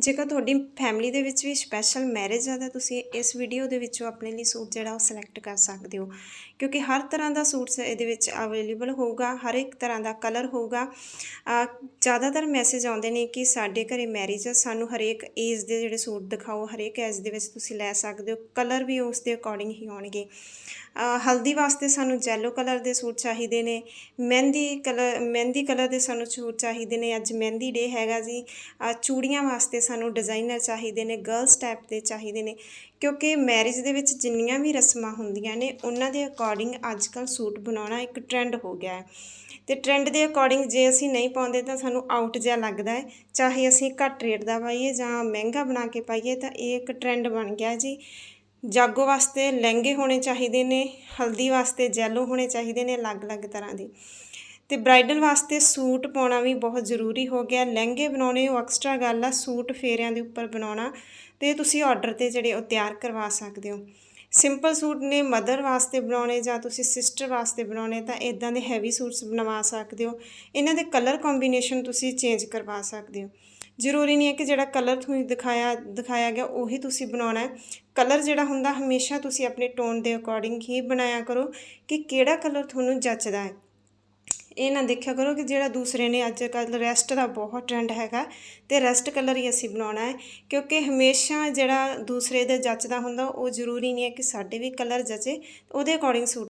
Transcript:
ਜੇਕਰ ਤੁਹਾਡੀ ਫੈਮਿਲੀ ਦੇ ਵਿੱਚ ਵੀ ਸਪੈਸ਼ਲ ਮੈਰਿਜ ਆ, ਤਾਂ ਤੁਸੀਂ ਇਸ ਵੀਡੀਓ ਦੇ ਵਿੱਚੋਂ ਆਪਣੇ ਲਈ ਸੂਟ ਜਿਹੜਾ ਉਹ ਸਿਲੈਕਟ ਕਰ ਸਕਦੇ ਹੋ। ਕਿਉਂਕਿ ਹਰ ਤਰ੍ਹਾਂ ਦਾ ਸੂਟ ਇਹਦੇ ਵਿੱਚ ਅਵੇਲੇਬਲ ਹੋਊਗਾ, ਹਰ ਇੱਕ ਤਰ੍ਹਾਂ ਦਾ ਕਲਰ ਹੋਊਗਾ। ਜ਼ਿਆਦਾਤਰ ਮੈਸੇਜ ਆਉਂਦੇ ਨੇ ਕਿ ਸਾਡੇ ਘਰੇ ਮੈਰਿਜ ਆ, ਸਾਨੂੰ ਹਰੇਕ ਏਜ ਦੇ ਜਿਹੜੇ ਸੂਟ ਦਿਖਾਓ, ਹਰੇਕ ਏਜ ਦੇ ਵਿੱਚ ਤੁਸੀਂ ਲੈ ਸਕਦੇ ਹੋ ਕਲਰ ਵੀ ਉਸ ਦੇ ਅਕੋਰਡਿੰਗ ਹੀ ਆਉਣਗੇ। ਹਲਦੀ ਵਾਸਤੇ ਸਾਨੂੰ ਜੈਲੋ ਕਲਰ ਦੇ ਸੂਟ ਚਾਹੀਦੇ ਨੇ, ਮਹਿੰਦੀ ਕਲਰ ਮਹਿੰਦੀ ਕਲਰ ਦੇ ਸਾਨੂੰ ਸੂਟ ਚਾਹੀਦੇ ਨੇ, ਅੱਜ ਮਹਿੰਦੀ ਡੇ ਹੈਗਾ ਜੀ। ਚੂੜੀਆਂ ਵਾਸਤੇ ਸਾਨੂੰ ਡਿਜ਼ਾਈਨਰ ਚਾਹੀਦੇ ਨੇ ਗਰਲਸ ਟਾਈਪ ਦੇ ਚਾਹੀਦੇ ਨੇ, ਕਿਉਂਕਿ ਮੈਰਿਜ ਦੇ ਵਿੱਚ ਜਿੰਨੀਆਂ ਵੀ ਰਸਮਾਂ ਹੁੰਦੀਆਂ ਨੇ, ਉਹਨਾਂ ਦੇ ਅਕੋਰਡਿੰਗ ਅੱਜ ਕੱਲ੍ਹ ਸੂਟ ਬਣਾਉਣਾ ਇੱਕ ਟ੍ਰੈਂਡ ਹੋ ਗਿਆ ਹੈ। ਤੇ ਟ੍ਰੈਂਡ ਦੇ ਅਕੋਰਡਿੰਗ ਜੇ ਅਸੀਂ ਨਹੀਂ ਪਾਉਂਦੇ ਤਾਂ ਸਾਨੂੰ ਆਊਟ ਜਿਹਾ ਲੱਗਦਾ ਹੈ, ਚਾਹੇ ਅਸੀਂ ਘੱਟ ਰੇਟ ਦਾ ਪਾਈਏ ਜਾਂ ਮਹਿੰਗਾ ਬਣਾ ਕੇ ਪਾਈਏ ਤਾਂ ਇਹ ਇੱਕ ਟ੍ਰੈਂਡ ਬਣ ਗਿਆ ਜੀ। ਜਾਗੋ ਵਾਸਤੇ ਲਹਿੰਗੇ ਹੋਣੇ ਚਾਹੀਦੇ ਨੇ, ਹਲਦੀ ਵਾਸਤੇ ਜੈਲੋ ਹੋਣੇ ਚਾਹੀਦੇ ਨੇ, ਅਲੱਗ-ਅਲੱਗ ਤਰ੍ਹਾਂ ਦੇ। ਤੇ ਬ੍ਰਾਈਡਲ ਵਾਸਤੇ ਸੂਟ ਪਾਉਣਾ ਵੀ ਬਹੁਤ ਜ਼ਰੂਰੀ ਹੋ ਗਿਆ। ਲਹਿੰਗੇ ਬਣਾਉਣੇ, ਉਹ ਐਕਸਟਰਾ ਗੱਲ ਆ, ਸੂਟ ਫੇਰਿਆਂ ਦੇ ਉੱਪਰ ਬਣਾਉਣਾ ਤੇ ਤੁਸੀਂ ਆਰਡਰ ਤੇ ਜਿਹੜੇ ਉਹ ਤਿਆਰ ਕਰਵਾ ਸਕਦੇ ਹੋ। ਸਿੰਪਲ ਸੂਟ ਨੇ ਮਦਰ ਵਾਸਤੇ ਬਣਾਉਣੇ ਜਾਂ ਤੁਸੀਂ ਸਿਸਟਰ ਵਾਸਤੇ ਬਣਾਉਣੇ ਤਾਂ ਇਦਾਂ ਦੇ ਹੈਵੀ ਸੂਟਸ ਬਣਵਾ ਸਕਦੇ ਹੋ। ਇਹਨਾਂ ਦੇ ਕਲਰ ਕੰਬੀਨੇਸ਼ਨ ਤੁਸੀਂ ਚੇਂਜ ਕਰਵਾ ਸਕਦੇ ਹੋ। ਜ਼ਰੂਰੀ ਨਹੀਂ ਹੈ ਕਿ ਜਿਹੜਾ ਕਲਰ ਤੁਹਾਨੂੰ ਦਿਖਾਇਆ ਦਿਖਾਇਆ ਗਿਆ, ਉਹੀ ਤੁਸੀਂ ਬਣਾਉਣਾ ਹੈ। ਕਲਰ ਜਿਹੜਾ ਹੁੰਦਾ, ਹਮੇਸ਼ਾ ਤੁਸੀਂ ਆਪਣੇ ਟੋਨ ਦੇ ਅਕੋਰਡਿੰਗ ਹੀ ਬਣਾਇਆ ਕਰੋ ਕਿ ਕਿਹੜਾ ਕਲਰ ਤੁਹਾਨੂੰ ਜੱਚਦਾ ਹੈ। ਇਹ ਨਾ ਦੇਖਿਆ ਕਰੋ ਕਿ ਜਿਹੜਾ ਦੂਸਰੇ ਨੇ ਅੱਜ ਕੱਲ੍ਹ ਰੈਸਟ ਦਾ ਬਹੁਤ ਟ੍ਰੈਂਡ ਹੈਗਾ ਤੇ ਰੈਸਟ ਕਲਰ ਹੀ ਅਸੀਂ ਬਣਾਉਣਾ ਹੈ, ਕਿਉਂਕਿ ਹਮੇਸ਼ਾ ਜਿਹੜਾ ਦੂਸਰੇ ਦੇ ਜੱਚਦਾ ਹੁੰਦਾ ਉਹ ਜ਼ਰੂਰੀ ਨਹੀਂ ਹੈ ਕਿ ਸਾਡੇ ਵੀ ਕਲਰ ਜਚੇ, ਉਹਦੇ ਅਕੋਰਡਿੰਗ ਸੂਟ